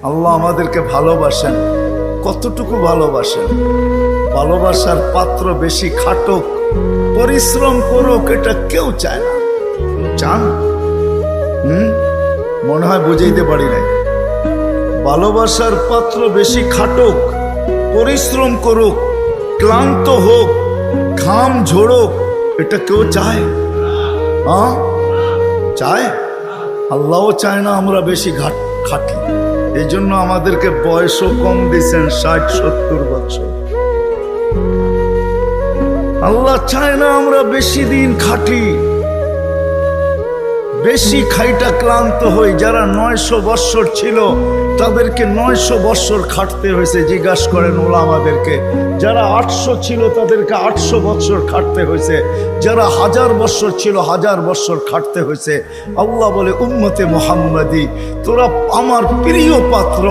আল্লাহ আমাদেরকে ভালোবাসেন, কতটুকু ভালোবাসেন? ভালোবাসার পাত্র বেশি খাটক, পরিশ্রম করুক, এটা কেউ চায় না। চান? হুম? মনে হয় বুঝাইতে পারি নাই। ভালোবাসার পাত্র বেশি খাটক, পরিশ্রম করুক, ক্লান্ত হোক, ঘাম ঝোড়ুক এটা কেউ চায়? চায়? আল্লাহও চায় না আমরা বেশি ঘাট খাটি এই জন্য আমাদেরকে বয়সও কম দিয়েছেন, ষাট, সত্তর বছর। আল্লাহ চায় না আমরা বেশি দিন খাটি। বেশি খাইটা ক্লান্ত হই, যারা নয়শো বৎসর ছিল তাদেরকে নয়শো বৎসর খাটতে হয়েছে, জিজ্ঞাসা করেন ওলা আমাদেরকে যারা আটশো ছিল, তাদেরকে আটশো বৎসর খাটতে হয়েছে। যারা হাজার বৎসর ছিল, হাজার বৎসর খাটতে হয়েছে। আল্লাহ বলে, উম্মতে মোহাম্মদি, তোরা আমার প্রিয় পাত্র।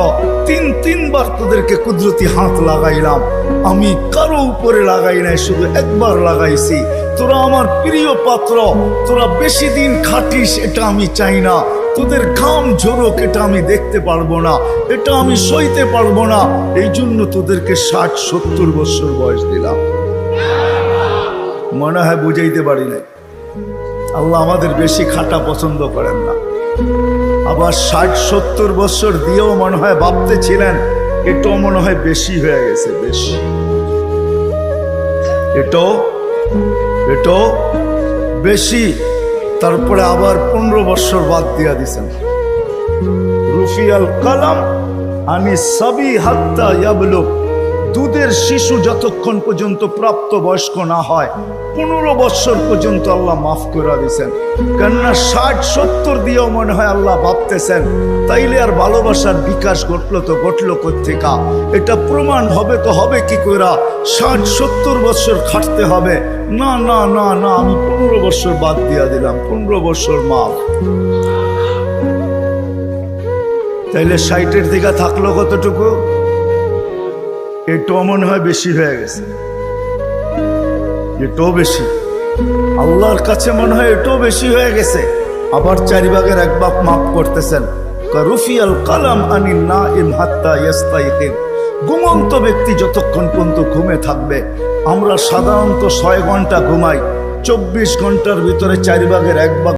তিন, তিনবার তোদেরকে কুদরতি হাত লাগাইলাম। আমি কারও উপরে লাগাই নাই, শুধু একবার লাগাইছি। তোরা আমার প্রিয় পাত্র, তোরা বেশি দিন খাটিস, এটা আমি চাই না। তোদের ঘাম ঝোরক এটা আমি দেখতে পারব না, এটা আমি সইতে পারব না। এই জন্য তোদেরকে ষাট, সত্তর বছর বয়স দিলাম। মনে হয় বুঝাইতে পারি নাই। আল্লাহ আমাদের বেশি খাটা পছন্দ করেন না। আবার ষাট, সত্তর বছর দিয়েও মনে হয় ভাবতে ছিলেন, এটাও মনে হয় বেশি হয়ে গেছে, বেশি। এটাও এটাও বেশি। তারপরে আবার পনেরো বৎসর বাদ দিয়া দিছেন। রুফিয়াল কালাম আমি সবই হাত্তা ইয়াবলুক দুধের শিশু যতক্ষণ পর্যন্ত প্রাপ্ত বয়স্ক না হয়, পনেরো বছর পর্যন্ত আল্লাহ মাফ করে দিয়েছেন। কেননা ষাট, সত্তর দিয়েও মনে হয় আল্লাহ ভাবতেছেন, তাইলে আর ভালোবাসার বিকাশ ঘটলো তো ঘটলো কোথেকা এটা প্রমাণ হবে তো হবে কি কইরা? ষাট, সত্তর বছর খাটতে হবে। না না না না, আমি পনেরো বছর বাদ দিয়া দিলাম, পনেরো বছর মাফ। তাইলে ষাটের দিকে থাকল কতটুকু? এটাও মনে হয় বেশি হয়ে গেছে। এটাও বেশি। আল্লাহর কাছে মনে হয় এটাও বেশি হয়ে গেছে। আবার চারি ভাগের এক বাপ মাফ করতেছেন। কালাম আনি না হাত্তা ঘুমন্ত ব্যক্তি যতক্ষণ পর্যন্ত ঘুমে থাকবে, আমরা সাধারণত ছয় ঘণ্টা ঘুমাই, চব্বিশ ঘণ্টার ভিতরে চারি ভাগের এক ভাগ